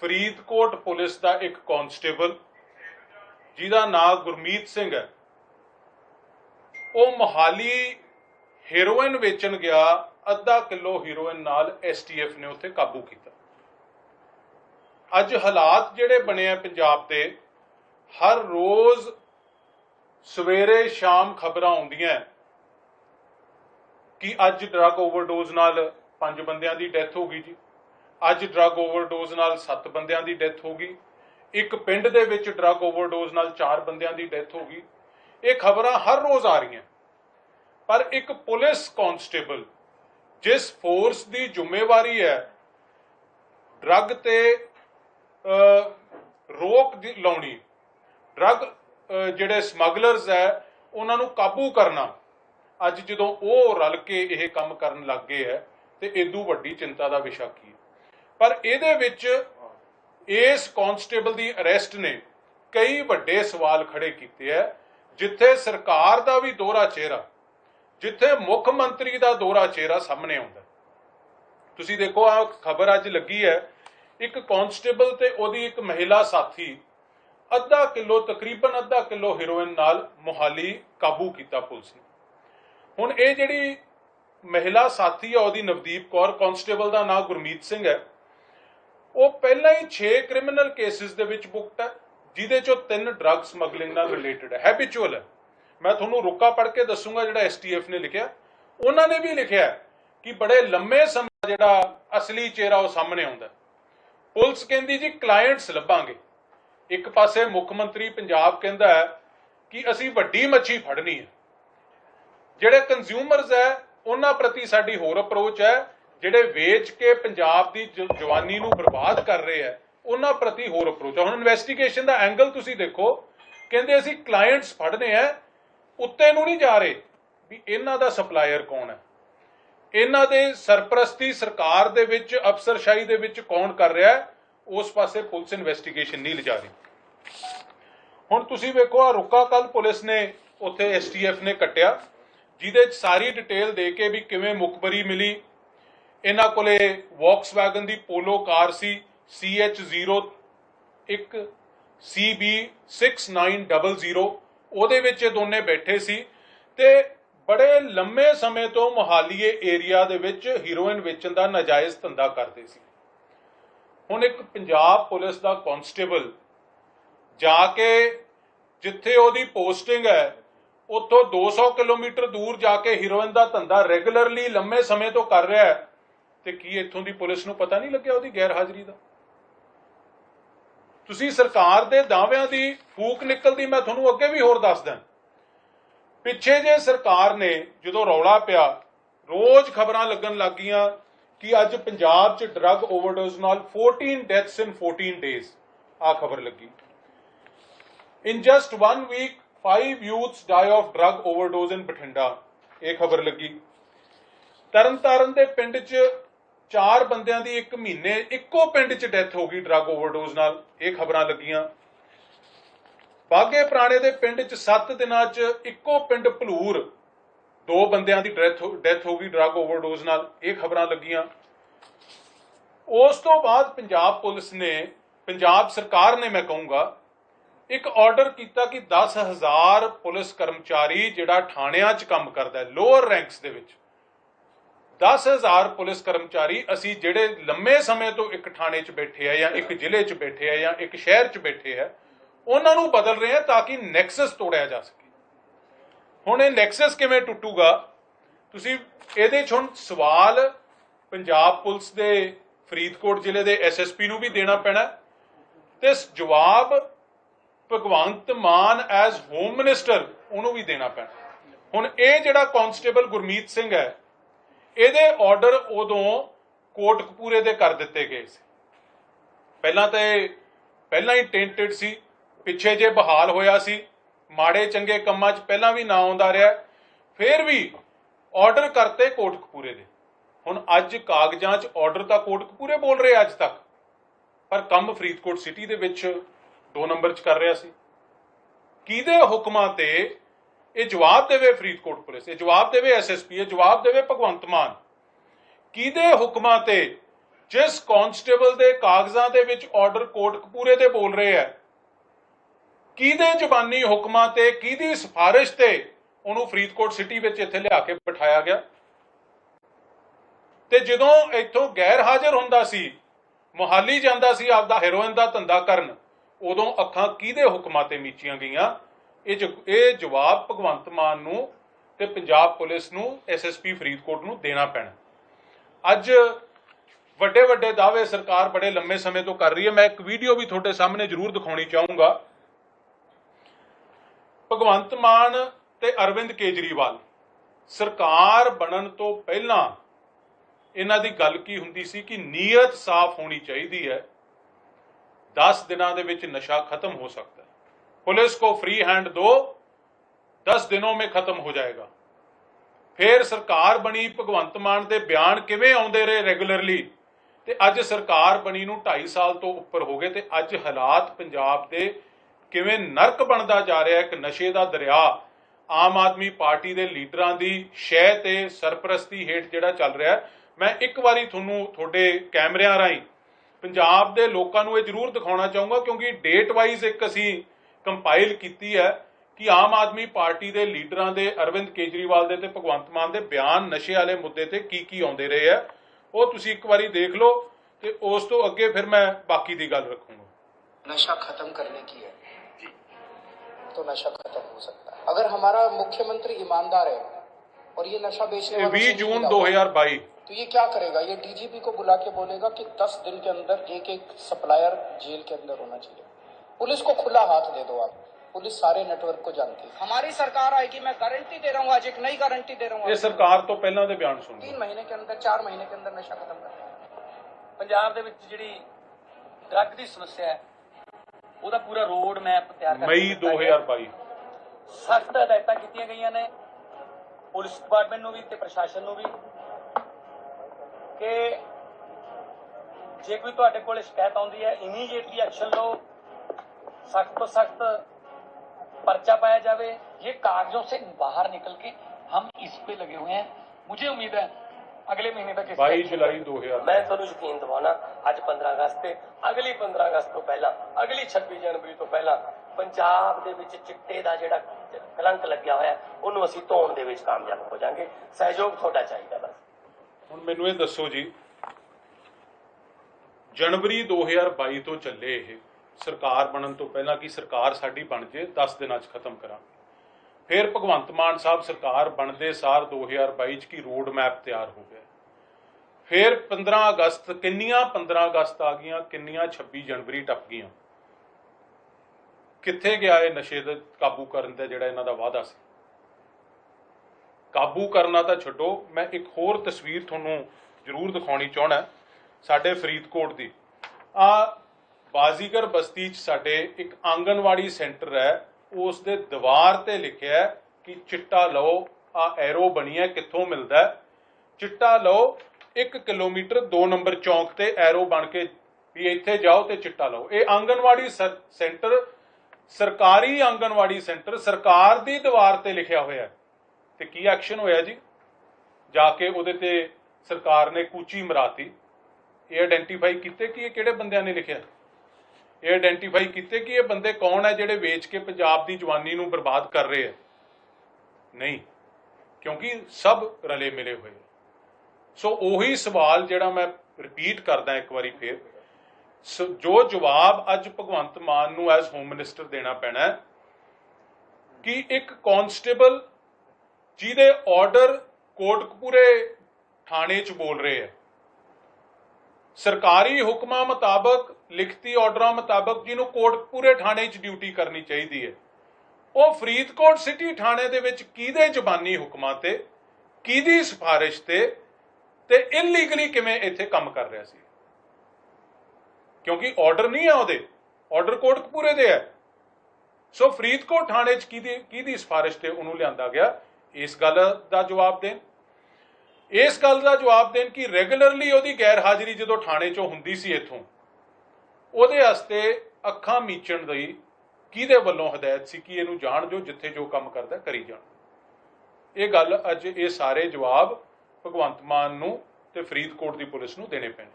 Faridkot police ਦਾ ਇੱਕ constable, ਜਿਹਦਾ ਨਾਮ ਗੁਰਮੀਤ ਸਿੰਘ ਹੈ। ਉਹ ਮੋਹਾਲੀ ਹੀਰੋਇਨ ਵੇਚਣ ਗਿਆ, ਅੱਧਾ ਕਿਲੋ ਹੀਰੋਇਨ ਨਾਲ ਐਸਟੀਐਫ ਨੇ ਉੱਥੇ ਕਾਬੂ ਕੀਤਾ। ਅੱਜ ਹਾਲਾਤ ਜਿਹੜੇ ਬਣੇ ਆ ਪੰਜਾਬ ਦੇ ਹਰ ਰੋਜ਼ ਸਵੇਰੇ ਸ਼ਾਮ ਖਬਰਾਂ ਆਉਂਦੀਆਂ ਕਿ ਅੱਜ ਡਰੱਗ ਓਵਰਡੋਜ਼ ਨਾਲ ਪੰਜ ਬੰਦਿਆਂ ਦੀ ਡੈਥ ਹੋ ਗਈ ਜੀ। ਅੱਜ ਡਰੱਗ ਓਵਰਡੋਜ਼ ਨਾਲ 7 ਬੰਦਿਆਂ ਦੀ ਡੈਥ ਹੋ ਗਈ। ਇੱਕ ਪਿੰਡ ਦੇ ਵਿੱਚ ਡਰੱਗ ਓਵਰਡੋਜ਼ ਨਾਲ 4 ਬੰਦਿਆਂ ਦੀ ਡੈਥ ਹੋ ਗਈ। ਇਹ ਖਬਰਾਂ ਹਰ ਰੋਜ਼ ਆ ਰਹੀਆਂ। ਪਰ ਇੱਕ ਪੁਲਿਸ ਕਾਂਸਟੇਬਲ ਜਿਸ ਫੋਰਸ ਦੀ ਜ਼ਿੰਮੇਵਾਰੀ ਹੈ ਡਰੱਗ ਤੇ ਰੋਕ ਦੀ ਲਾਉਣੀ ਡਰੱਗ ਜਿਹੜੇ ਸਮਗਲਰਸ ਹੈ, ਉਹਨਾਂ ਨੂੰ ਕਾਬੂ ਕਰਨਾ। ਅੱਜ ਜਦੋਂ ਉਹ ਰਲ ਕੇ ਇਹ ਕੰਮ ਕਰਨ ਲੱਗ ਗਏ ਹੈ, ਤੇ ਇਦੋਂ ਵੱਡੀ ਚਿੰਤਾ ਦਾ ਵਿਸ਼ਾ ਕੀ ਹੈ? ਪਰ ਇਹਦੇ ਵਿੱਚ ਇਸ ਕਾਂਸਟੇਬਲ ਦੀ ਅਰੈਸਟ ਨੇ ਕਈ ਵੱਡੇ ਸਵਾਲ ਖੜੇ ਕੀਤੇ ਹੈ ਜਿੱਥੇ ਸਰਕਾਰ ਦਾ ਵੀ ਦੋਹਰਾ ਚਿਹਰਾ, ਜਿੱਥੇ ਮੁੱਖ ਮੰਤਰੀ ਦਾ ਦੋਹਰਾ ਚਿਹਰਾ ਸਾਹਮਣੇ ਆਉਂਦਾ। ਤੁਸੀਂ ਦੇਖੋ ਆ ਖਬਰ ਅੱਜ ਲੱਗੀ ਹੈ ਇੱਕ ਕਾਂਸਟੇਬਲ ਤੇ ਉਹਦੀ ਇੱਕ ਮਹਿਲਾ ਸਾਥੀ ਅੱਧਾ ਕਿਲੋ, ਤਕਰੀਬਨ ਅੱਧਾ ਕਿਲੋ ਹੀਰੋਇਨ ਨਾਲ ਮੁਹਾਲੀ ਕਾਬੂ ਕੀਤਾ ਪੁਲਿਸ ਨੇ। ਹੁਣ ਇਹ ਜਿਹੜੀ ਮਹਿਲਾ ਸਾਥੀ ਆ, ਉਹਦੀ ਨਵਦੀਪ ਕੌਰ, ਕਾਂਸਟੇਬਲ ਦਾ ਨਾਮ ਗੁਰਮੀਤ ਸਿੰਘ ਹੈ ਉਹ ਪਹਿਲਾਂ ਹੀ 6 ਕ੍ਰਿਮੀਨਲ ਕੇਸਿਸ ਦੇ ਵਿੱਚ ਬੁਕਟ ਹੈ, ਜਿਹਦੇ ਚੋਂ ਤਿੰਨ ਡਰੱਗ ਸਮਗਲਿੰਗ ਨਾਲ ਰਿਲੇਟਡ ਹੈ। ਹੈਬਿਚੁਅਲ ਹੈ। ਮੈਂ ਤੁਹਾਨੂੰ ਰੁੱਕਾ ਪੜ੍ਹ ਕੇ ਦੱਸੂਗਾ ਜਿਹੜਾ ਐਸਟੀਐਫ ਨੇ ਲਿਖਿਆ। ਉਹਨਾਂ ਨੇ ਵੀ ਲਿਖਿਆ ਕਿ ਬੜੇ ਲੰਮੇ ਸਮੇਂ ਜਿਹੜਾ ਅਸਲੀ ਚਿਹਰਾ ਉਹ ਸਾਹਮਣੇ ਆਉਂਦਾ ਪੁਲਿਸ ਕਹਿੰਦੀ ਜੀ ਕਲਾਇੰਟਸ ਲੱਭਾਂਗੇ। ਇੱਕ ਪਾਸੇ ਮੁੱਖ ਮੰਤਰੀ ਪੰਜਾਬ ਕਹਿੰਦਾ ਹੈ ਕਿ ਅਸੀਂ ਵੱਡੀ ਮੱਛੀ ਫੜਨੀ ਹੈ। ਜਿਹੜੇ ਕੰਜ਼ਿਊਮਰਸ ਹੈ, ਉਹਨਾਂ ਪ੍ਰਤੀ ਸਾਡੀ ਹੋਰ ਅਪਰੋਚ ਹੈ ਜਿਹੜੇ ਵੇਚ ਕੇ ਪੰਜਾਬ ਦੀ ਜਵਾਨੀ ਨੂੰ ਬਰਬਾਦ ਕਰ ਰਹੇ ਹੈ, ਉਹਨਾਂ ਪ੍ਰਤੀ ਹੋਰ ਅਪਰੋਚ ਹੈ ਹੁਣ ਇਨਵੈਸਟੀਗੇਸ਼ਨ ਦਾ ਐਂਗਲ ਤੁਸੀਂ ਦੇਖੋ, ਕਹਿੰਦੇ ਅਸੀਂ ਕਲਾਇੰਟਸ ਫੜਨੇ ਆ ਉੱਤੇ ਨੂੰ ਨਹੀਂ ਜਾ ਰਹੇ, ਵੀ ਇਹਨਾਂ ਦਾ ਸਪਲਾਇਰ ਕੌਣ ਹੈ? ਇਹਨਾਂ ਦੇ ਸਰਪ੍ਰਸਤੀ ਸਰਕਾਰ ਦੇ ਵਿੱਚ, ਅਫਸਰਸ਼ਾਹੀ ਦੇ ਵਿੱਚ ਕੌਣ ਕਰ ਰਿਹਾ ਹੈ? ਉਸ ਪਾਸੇ ਪੁਲਿਸ ਇਨਵੈਸਟੀਗੇਸ਼ਨ ਨਹੀਂ ਲਿਜਾ ਰਹੀ। ਹੁਣ ਤੁਸੀਂ ਵੇਖੋ ਆ ਰੁਕਾ ਕੱਲ ਪੁਲਿਸ ਨੇ ਉੱਥੇ ਐਸਟੀਐਫ ਨੇ ਕੱਟਿਆ, ਜਿਹਦੇ ਚ ਸਾਰੀ ਡਿਟੇਲ ਦੇ ਕੇ ਵੀ ਕਿਵੇਂ ਮੁਖਬਰੀ ਮਿਲੀ ਇਹਨਾਂ ਕੋਲੇ ਵੌਕਸਵੈਗਨ ਦੀ ਪੋਲੋ ਕਾਰ ਸੀ CH0 ਇੱਕ CB 6900 ਉਹਦੇ ਵਿੱਚ ਇਹ ਦੋਨੇ ਬੈਠੇ ਸੀ ਤੇ ਬੜੇ ਲੰਮੇ ਸਮੇਂ ਤੋਂ ਮੁਹਾਲੀਏ ਏਰੀਆ ਦੇ ਵਿੱਚ ਹੀਰੋਇਨ ਵੇਚਣ ਦਾ ਨਾਜਾਇਜ਼ ਧੰਦਾ ਕਰਦੇ ਸੀ। ਹੁਣ ਇੱਕ ਪੰਜਾਬ ਪੁਲਿਸ ਦਾ ਕਾਂਸਟੇਬਲ ਜਾ ਕੇ ਜਿੱਥੇ ਉਹਦੀ ਪੋਸਟਿੰਗ ਹੈ, ਉੱਥੋਂ 200 ਕਿਲੋਮੀਟਰ ਦੂਰ ਜਾ ਕੇ ਹੀਰੋਇਨ ਦਾ ਧੰਦਾ ਰੈਗੂਲਰਲੀ ਲੰਮੇ ਸਮੇਂ ਤੋਂ ਕਰ ਰਿਹਾ ਹੈ ਤੇ ਕੀ ਇੱਥੋਂ ਦੀ ਪੁਲਿਸ ਨੂੰ ਪਤਾ ਨਹੀਂ ਲੱਗਿਆ ਉਹਦੀ ਗੈਰ ਹਾਜ਼ਰੀ ਦਾ? ਤੁਸੀਂ ਸਰਕਾਰ ਦੇ ਦਾਅਵਿਆਂ ਦੀ ਫੂਕ ਨਿਕਲਦੀ, ਮੈਂ ਤੁਹਾਨੂੰ ਅੱਗੇ ਵੀ ਹੋਰ ਦੱਸਦਾ ਪਿੱਛੇ ਜੇ ਸਰਕਾਰ ਨੇ ਜਦੋਂ ਰੌਲਾ ਪਿਆ, ਰੋਜ਼ ਖਬਰਾਂ ਲੱਗਣ ਲੱਗੀਆਂ ਕਿ ਅੱਜ ਪੰਜਾਬ 'ਚ ਡਰੱਗ ਓਵਰਡੋਜ਼ ਨਾਲ 14 ਡੈਥਸ ਇਨ 14 ਡੇਜ਼ ਆ ਖਬਰ ਲੱਗੀ। In just 1 week 5 youths die of drug overdose in Bathinda, ਇਹ ਖਬਰ ਲੱਗੀ। ਤਰਨਤਾਰਨ ਦੇ ਪਿੰਡ 'ਚ ਚਾਰ ਬੰਦਿਆਂ ਦੀ ਇੱਕ ਮਹੀਨੇ ਇੱਕੋ ਪਿੰਡ 'ਚ ਡੈਥ ਹੋ ਗਈ ਡਰੱਗ ਓਵਰਡੋਜ਼ ਨਾਲ। ਇਹ ਖਬਰਾਂ ਲੱਗੀਆਂ। ਬਾਗੇ ਪੁਰਾਣੇ ਦੇ ਪਿੰਡ 'ਚ 7 ਦਿਨਾਂ 'ਚ ਇੱਕੋ ਪਿੰਡ ਭਲੂਰ ਦੋ ਬੰਦਿਆਂ ਦੀ ਡੈਥ ਡੈਥ ਹੋ ਗਈ ਡਰੱਗ ਓਵਰਡੋਜ਼ ਨਾਲ। ਇਹ ਖਬਰਾਂ ਲੱਗੀਆਂ। ਉਸ ਤੋਂ ਬਾਅਦ ਪੰਜਾਬ ਪੁਲਿਸ ਨੇ, ਪੰਜਾਬ ਸਰਕਾਰ ਨੇ ਮੈਂ ਕਹੂੰਗਾ, ਇੱਕ ਆਰਡਰ ਕੀਤਾ ਕਿ 10000 ਪੁਲਿਸ ਕਰਮਚਾਰੀ ਜਿਹੜਾ ਥਾਣਿਆਂ 'ਚ ਕੰਮ ਕਰਦਾ ਹੈ ਲੋਅਰ ਰੈਂਕਸ ਦੇ ਵਿੱਚ 10000 ਪੁਲਿਸ ਕਰਮਚਾਰੀ ਅਸੀਂ ਜਿਹੜੇ ਲੰਮੇ ਸਮੇਂ ਤੋਂ ਇੱਕ ਥਾਣੇ 'ਚ ਬੈਠੇ ਆ ਜਾਂ ਇੱਕ ਜ਼ਿਲ੍ਹੇ 'ਚ ਬੈਠੇ ਆ ਜਾਂ ਇੱਕ ਸ਼ਹਿਰ 'ਚ ਬੈਠੇ ਆ, ਉਹਨਾਂ ਨੂੰ ਬਦਲ ਰਹੇ ਆ ਤਾਂ ਕਿ ਨੈਕਸਸ ਤੋੜਿਆ ਜਾ ਸਕੇ। ਹੁਣ ਇਹ ਨੈਕਸਸ ਕਿਵੇਂ ਟੁੱਟੂਗਾ? ਤੁਸੀਂ ਇਹਦੇ 'ਚ ਹੁਣ ਸਵਾਲ ਪੰਜਾਬ ਪੁਲਿਸ ਦੇ, ਫਰੀਦਕੋਟ ਜ਼ਿਲ੍ਹੇ ਦੇ ਐਸਐਸਪੀ ਨੂੰ ਵੀ ਦੇਣਾ ਪੈਣਾ। ਤੇ ਜਵਾਬ Bhagwant Mann as home minister ਉਹਨੂੰ ਵੀ ਦੇਣਾ ਪੈਣਾ। ਹੁਣ ਇਹ ਜਿਹੜਾ ਕਾਂਸਟੇਬਲ ਗੁਰਮੀਤ ਸਿੰਘ ਹੈ ਇਹਦੇ ਆਰਡਰ ਉਦੋਂ ਕੋਟਕਪੂਰੇ ਦੇ ਕਰ ਦਿੱਤੇ ਗਏ ਸੀ। ਪਹਿਲਾਂ ਤਾਂ ਪਹਿਲਾਂ ਹੀ ਟੈਂਟਡ ਸੀ, ਪਿੱਛੇ ਜੇ ਬਹਾਲ ਹੋਇਆ ਸੀ, ਮਾੜੇ ਚੰਗੇ ਕੰਮਾਂ 'ਚ ਪਹਿਲਾਂ ਵੀ ਨਾ ਆਉਂਦਾ ਰਿਹਾ, ਫਿਰ ਵੀ ਆਰਡਰ ਕਰਤੇ ਕੋਟਕਪੂਰੇ ਦੇ। ਹੁਣ ਅੱਜ ਕਾਗਜ਼ਾਂ 'ਚ ਆਰਡਰ ਤਾਂ ਕੋਟਕਪੂਰੇ ਬੋਲ ਰਹੇ ਅੱਜ ਤੱਕ। ਪਰ ਕੰਮ ਫਰੀਦਕੋਟ ਸਿਟੀ ਦੇ ਵਿੱਚ ਦੋ ਨੰਬਰ 'ਚ ਕਰ ਰਿਹਾ ਸੀ। ਕਿਹਦੇ ਹੁਕਮਾਂ ਤੇ ਇਹ ਜਵਾਬ ਦੇਵੇ ਫਰੀਦਕੋਟ ਪੁਲਿਸ, ਇਹ ਜਵਾਬ ਦੇਵੇ ਐਸਐਸਪੀ ਇਹ ਜਵਾਬ ਦੇਵੇ ਭਗਵੰਤ ਮਾਨ। ਕਿਹਦੇ ਹੁਕਮਾਂ ਤੇ ਜਿਸ ਕਾਂਸਟੇਬਲ ਦੇ ਕਾਗਜ਼ਾਂ ਦੇ ਵਿੱਚ ਆਰਡਰ ਕੋਟਕਪੂਰੇ ਦੇ ਬੋਲ ਰਹੇ ਹੈ, ਕਿਹਦੇ ਜ਼ਬਾਨੀ ਹੁਕਮਾਂ ਤੇ, ਕਿਹਦੀ ਸਿਫਾਰਿਸ਼ ਤੇ ਉਹਨੂੰ ਫਰੀਦਕੋਟ ਸਿਟੀ ਵਿੱਚ ਇੱਥੇ ਲਿਆ ਕੇ ਬਿਠਾਇਆ ਗਿਆ? ਤੇ ਜਦੋਂ ਇੱਥੋਂ ਗੈਰ ਹਾਜ਼ਰ ਹੁੰਦਾ ਸੀ, ਮੁਹਾਲੀ ਜਾਂਦਾ ਸੀ, ਆਪਦਾ ਹੈਰੋਇਨ ਦਾ ਧੰਦਾ ਕਰਨ, ਉਦੋਂ ਅੱਖਾਂ ਕਿਹਦੇ ਹੁਕਮਾਂ ਤੇ ਮੀਚੀਆਂ ਗਈਆਂ? ਇਹ ਇਹ ਜਵਾਬ ਭਗਵੰਤ ਮਾਨ ਨੂੰ ਤੇ ਪੰਜਾਬ ਪੁਲਿਸ ਨੂੰ ਐਸਐਸਪੀ ਫਰੀਦਕੋਟ ਨੂੰ ਦੇਣਾ ਪੈਣਾ। ਅੱਜ ਵੱਡੇ ਵੱਡੇ ਦਾਅਵੇ ਸਰਕਾਰ ਬੜੇ ਲੰਮੇ ਸਮੇਂ ਤੋਂ ਕਰ ਰਹੀ ਹੈ। ਮੈਂ ਇੱਕ ਵੀਡੀਓ ਵੀ ਤੁਹਾਡੇ ਸਾਹਮਣੇ ਜ਼ਰੂਰ ਦਿਖਾਉਣੀ ਚਾਹੂੰਗਾ। ਭਗਵੰਤ ਮਾਨ ਤੇ ਅਰਵਿੰਦ ਕੇਜਰੀਵਾਲ, ਸਰਕਾਰ ਬਣਨ ਤੋਂ ਪਹਿਲਾਂ ਇਹਨਾਂ ਦੀ ਗੱਲ ਕੀ ਹੁੰਦੀ ਸੀ ਕਿ ਨੀਅਤ ਸਾਫ਼ ਹੋਣੀ ਚਾਹੀਦੀ ਹੈ। 10 ਦਿਨਾਂ ਦੇ ਵਿੱਚ ਨਸ਼ਾ ਖਤਮ ਹੋ ਸਕਦਾ ਹੈ। ਪੁਲਿਸ को फ्री हैंड दो 10 ਦਿਨੋਂ में ਖਤਮ ਹੋ ਜਾਏਗਾ ਫਿਰ ਸਰਕਾਰ ਬਣੀ ਭਗਵੰਤ ਮਾਨ ਦੇ ਬਿਆਨ ਕਿਵੇਂ ਆਉਂਦੇ ਰਹੇ ਰੈਗੂਲਰਲੀ ਤੇ ਅੱਜ ਸਰਕਾਰ ਬਣੀ ਨੂੰ 2.5 ਸਾਲ ਤੋਂ ਉੱਪਰ ਹੋ ਗਏ ਤੇ ਅੱਜ ਹਾਲਾਤ ਪੰਜਾਬ ਦੇ ਕਿਵੇਂ ਨਰਕ ਬਣਦਾ ਜਾ ਰਿਹਾ ਹੈ ਇੱਕ ਨਸ਼ੇ ਦਾ ਦਰਿਆ ਆਮ ਆਦਮੀ ਪਾਰਟੀ ਦੇ ਲੀਡਰਾਂ ਦੀ ਸ਼ਹਿ ਤੇ ਸਰਪ੍ਰਸਤੀ ਹੇਠ ਜਿਹੜਾ ਚੱਲ ਰਿਹਾ ਹੈ ਮੈਂ ਇੱਕ ਵਾਰੀ ਤੁਹਾਨੂੰ ਤੁਹਾਡੇ ਕੈਮਰਿਆਂ ਰਾਹੀਂ ਪੰਜਾਬ ਦੇ ਲੋਕਾਂ ਨੂੰ ਇਹ ਜ਼ਰੂਰ ਦਿਖਾਉਣਾ ਚਾਹੂੰਗਾ ਕਿਉਂਕਿ ਡੇਟ ਵਾਈਜ਼ ਇੱਕ ਅਸੀਂ ਕੰਪਾਈਲ ਕੀਤੀ ਹੈ ਕਿ ਆਮ ਆਦਮੀ ਪਾਰਟੀ ਦੇ ਲੀਡਰਾਂ ਦੇ ਅਰਵਿੰਦ ਕੇਜਰੀਵਾਲ ਦੇ ਤੇ ਭਗਵੰਤ ਮਾਨ ਦੇ ਬਿਆਨ ਨਸ਼ੇ ਵਾਲੇ ਮੁੱਦੇ ਤੇ ਕੀ ਕੀ ਆਉਂਦੇ ਰਹੇ ਆ ਉਹ ਤੁਸੀਂ ਇੱਕ ਵਾਰੀ ਦੇਖ ਲਓ ਤੇ ਉਸ ਤੋਂ ਅੱਗੇ ਫਿਰ ਮੈਂ ਬਾਕੀ ਦੀ ਗੱਲ ਰੱਖੂੰਗਾ नशा खत्म करने की है तो नशा खत्म हो सकता है अगर हमारा मुख्यमंत्री ईमानदार है और ये नशा बेचने ਇਹ वालों 20 से नहीं ਜੂਨ मिला हुआ, 2022 तो ये क्या करेगा ये डीजीपी को बुला के बोलेगा कि 10 दिन के अंदर एक एक सप्लायर जेल के अंदर होना चाहिए पुलिस को खुला हाथ दे दो आप पुलिस सारे नेटवर्क को जानती है हमारी सरकार आएगी मैं गारंटी दे रहा हूँ आज एक नई गारंटी दे रहा ਇਹ हूँ ਸਰਕਾਰ ਤੋਂ ਪਹਿਲਾਂ ਦੇ ਬਿਆਨ ਸੁਣੋ तीन महीने के अंदर चार महीने के अंदर नशा खत्म कर ਪੰਜਾਬ ਦੇ ਵਿੱਚ ਜਿਹੜੀ ਡਰੱਗ ਦੀ ਸਮੱਸਿਆ ਹੈ ਉਹਦਾ ਪੂਰਾ ਰੋਡ ਮੈਪ ਤਿਆਰ ਕਰਕੇ ਮਈ 2022 ਸਖਤ ਹਦਾਇਤਾਂ ਕੀਤੀਆਂ ਗਈਆਂ ਨੇ ਪੁਲਿਸ ਡਿਪਾਰਟਮੈਂਟ ਨੂੰ ਵੀ ਤੇ ਪ੍ਰਸ਼ਾਸਨ ਨੂੰ ਵੀ ਕਿ ਜੇ ਕੋਈ ਤੁਹਾਡੇ ਕੋਲ ਸ਼ਿਕਾਇਤ ਆਉਂਦੀ ਹੈ ਇਮੀਡੀਏਟਲੀ ਐਕਸ਼ਨ ਲਓ सख्त तो सख्त पर्चा पाया जावे ये कागजों से बाहर निकल के हम इस पे लगे हुए हैं मुझे उम्मीद है अगले महीने तक इसका 22 action ਜੁਲਾਈ करेंगे। 2022 ਮੈਂ ਤੁਹਾਨੂੰ ਯਕੀਨ ਦਿਵਾਉਣਾ ਅੱਜ 15 ਅਗਸਤ ਤੇ ਅਗਲੀ 15 ਅਗਸਤ ਤੋਂ ਪਹਿਲਾਂ ਅਗਲੀ 26 ਜਨਵਰੀ ਤੋਂ ਪਹਿਲਾਂ ਪੰਜਾਬ ਦੇ ਵਿੱਚ ਚਿੱਟੇ ਦਾ ਜਿਹੜਾ ਕਲੰਕ ਲੱਗਿਆ ਹੋਇਆ ਹੈ, ਉਹਨੂੰ ਅਸੀਂ ਧੋਣ ਦੇ ਵਿੱਚ ਕਾਮਯਾਬ ਹੋ ਜਾਾਂਗੇ ਸਹਿਯੋਗ ਤੁਹਾਡਾ ਚਾਹੀਦਾ ਬਸ ਹੁਣ ਮੈਨੂੰ ਇਹ ਦੱਸੋ ਜੀ ਜਨਵਰੀ 2022 ਤੋਂ ਚੱਲੇ ਇਹ ਸਰਕਾਰ ਬਣਨ ਤੋਂ ਪਹਿਲਾਂ ਕੀ ਸਰਕਾਰ ਸਾਡੀ ਬਣ ਜੇ 10 ਦਿਨਾਂ 'ਚ ਖਤਮ ਕਰਾਂ। ਫਿਰ ਭਗਵੰਤ ਮਾਨ ਸਾਹਿਬ ਸਰਕਾਰ ਬਣਦੇ ਸਾਰ 2022 'ਚ ਕੀ ਰੋਡ ਮੈਪ ਤਿਆਰ ਹੋ ਗਿਆ। ਫਿਰ 15 ਅਗਸਤ, ਕਿੰਨੀਆਂ 15 ਅਗਸਤ ਆ ਗਈਆਂ, ਕਿੰਨੀਆਂ 26 ਜਨਵਰੀ ਟੱਪ ਗਈਆਂ। ਕਿੱਥੇ ਗਿਆ ਇਹ ਨਸ਼ੇ ਦੇ ਕਾਬੂ ਕਰਨ ਦਾ ਜਿਹੜਾ ਇਹਨਾਂ ਦਾ ਵਾਅਦਾ ਸੀ? ਕਾਬੂ ਕਰਨਾ ਤਾਂ ਛੱਡੋ, ਮੈਂ ਇੱਕ ਹੋਰ ਤਸਵੀਰ ਤੁਹਾਨੂੰ ਜ਼ਰੂਰ ਦਿਖਾਉਣੀ ਚਾਹਣਾ ਸਾਡੇ ਫਰੀਦਕੋਟ ਦੀ। ਆ ਬਾਜ਼ੀਗਰ ਬਸਤੀ 'ਚ ਸਾਡੇ ਇੱਕ ਆਂਗਨਵਾੜੀ ਸੈਂਟਰ ਹੈ, ਉਸ ਦੇ ਦੀਵਾਰ ਤੇ ਲਿਖਿਆ ਕਿ ਚਿੱਟਾ ਲਓ, ਆ ਐਰੋ ਬਣੀ ਕਿੱਥੋਂ ਮਿਲਦਾ ਚਿੱਟਾ ਲਓ 1 ਕਿਲੋਮੀਟਰ 2 ਨੰਬਰ ਚੌਂਕ ਤੇ ਐਰੋ ਬਣ ਕੇ ਵੀ ਇੱਥੇ ਜਾਓ ਤੇ ਚਿੱਟਾ ਲਓ। ਇਹ ਆਂਗਨਵਾੜੀ ਸੈਂਟਰ, ਸਰਕਾਰੀ ਆਂਗਨਵਾੜੀ ਸੈਂਟਰ, ਸਰਕਾਰ ਦੀ ਦੀਵਾਰ ਤੇ ਲਿਖਿਆ ਹੋਇਆ ਹੈ। ਤੇ ਕੀ ਐਕਸ਼ਨ ਹੋਇਆ ਜੀ? ਜਾ ਕੇ ਉਹਦੇ ਤੇ ਸਰਕਾਰ ਨੇ ਕੂਚੀ ਮਰਾਤੀ। ਇਹ ਆਇਡੈਂਟੀਫਾਈ ਕੀਤੇ ਕਿ ਇਹ ਕਿਹੜੇ ਬੰਦਿਆਂ ਨੇ ਲਿਖਿਆ? ਇਹ ਆਇਡੈਂਟੀਫਾਈ ਕੀਤੇ ਕਿ ਇਹ ਬੰਦੇ ਕੌਣ ਹੈ ਜਿਹੜੇ ਵੇਚ ਕੇ ਪੰਜਾਬ ਦੀ ਜਵਾਨੀ ਨੂੰ ਬਰਬਾਦ ਕਰ ਰਹੇ ਹੈ? ਨਹੀਂ, ਕਿਉਂਕਿ ਸਭ ਰਲੇ ਮਿਲੇ ਹੋਏ ਸੋ ਉਹੀ ਸਵਾਲ ਜਿਹੜਾ ਮੈਂ ਰਿਪੀਟ ਕਰਦਾ ਇੱਕ ਵਾਰੀ ਫੇਰ। ਜੋ ਜਵਾਬ ਅੱਜ ਭਗਵੰਤ ਮਾਨ ਨੂੰ ਐਜ਼ ਹੋਮ ਮਿਨਿਸਟਰ ਦੇਣਾ ਪੈਣਾ ਹੈ, ਕਿ ਇੱਕ ਕਾਂਸਟੇਬਲ ਜਿਹਦੇ ਆਰਡਰ ਕੋਟਕਪੂਰੇ ਥਾਣੇ 'ਚ ਬੋਲ ਰਹੇ ਹੈ। ਸਰਕਾਰੀ ਹੁਕਮਾਂ ਮੁਤਾਬਕ, ਲਿਖਤੀ ਆਰਡਰਾਂ ਮੁਤਾਬਕ ਜਿਹਨੂੰ ਕੋਟਕਪੂਰੇ ਥਾਣੇ 'ਚ ਡਿਊਟੀ ਕਰਨੀ ਚਾਹੀਦੀ ਹੈ। ਉਹ ਫਰੀਦਕੋਟ ਸਿਟੀ ਥਾਣੇ ਦੇ ਵਿੱਚ ਕਿਹਦੇ ਜ਼ਬਾਨੀ ਹੁਕਮਾਂ ਤੇ, ਕਿਹਦੀ ਸਿਫਾਰਿਸ਼ ਤੇ ਤੇ ਇਲੀਗਲੀ ਕਿਵੇਂ ਇੱਥੇ ਕੰਮ ਕਰ ਰਿਹਾ ਸੀ? ਕਿਉਂਕਿ ਆਰਡਰ ਨਹੀਂ ਹੈ ਉਹਦੇ ਆਰਡਰ ਕੋਟਕਪੂਰੇ ਦੇ ਹੈ ਸੋ ਫਰੀਦਕੋਟ ਥਾਣੇ 'ਚ ਕਿਹਦੀ ਕਿਹਦੀ ਸਿਫਾਰਿਸ਼ ਤੇ ਉਹਨੂੰ ਲਿਆਂਦਾ ਗਿਆ? ਇਸ ਗੱਲ ਦਾ ਜਵਾਬ ਦੇਣ। ਇਸ ਗੱਲ ਦਾ ਜਵਾਬ ਦੇਣ ਕਿ ਰੈਗੂਲਰਲੀ ਉਹਦੀ ਗੈਰ ਹਾਜ਼ਰੀ ਜਦੋਂ ਥਾਣੇ 'ਚੋਂ ਹੁੰਦੀ ਸੀ ਇੱਥੋਂ, ਉਹਦੇ ਵਾਸਤੇ ਅੱਖਾਂ ਮੀਚਣ ਦੀ ਕਿਹਦੇ ਵੱਲੋਂ ਹਦਾਇਤ ਸੀ ਕਿ ਇਹਨੂੰ ਜਾਣ ਜੋ ਜਿੱਥੇ ਜੋ ਕੰਮ ਕਰਦਾ ਕਰੀ ਜਾਣ। ਇਹ ਗੱਲ ਅੱਜ ਇਹ ਸਾਰੇ ਜਵਾਬ ਭਗਵੰਤ ਮਾਨ ਨੂੰ ਤੇ ਫਰੀਦਕੋਟ ਦੀ ਪੁਲਿਸ ਨੂੰ ਦੇਣੇ ਪੈਣੇ।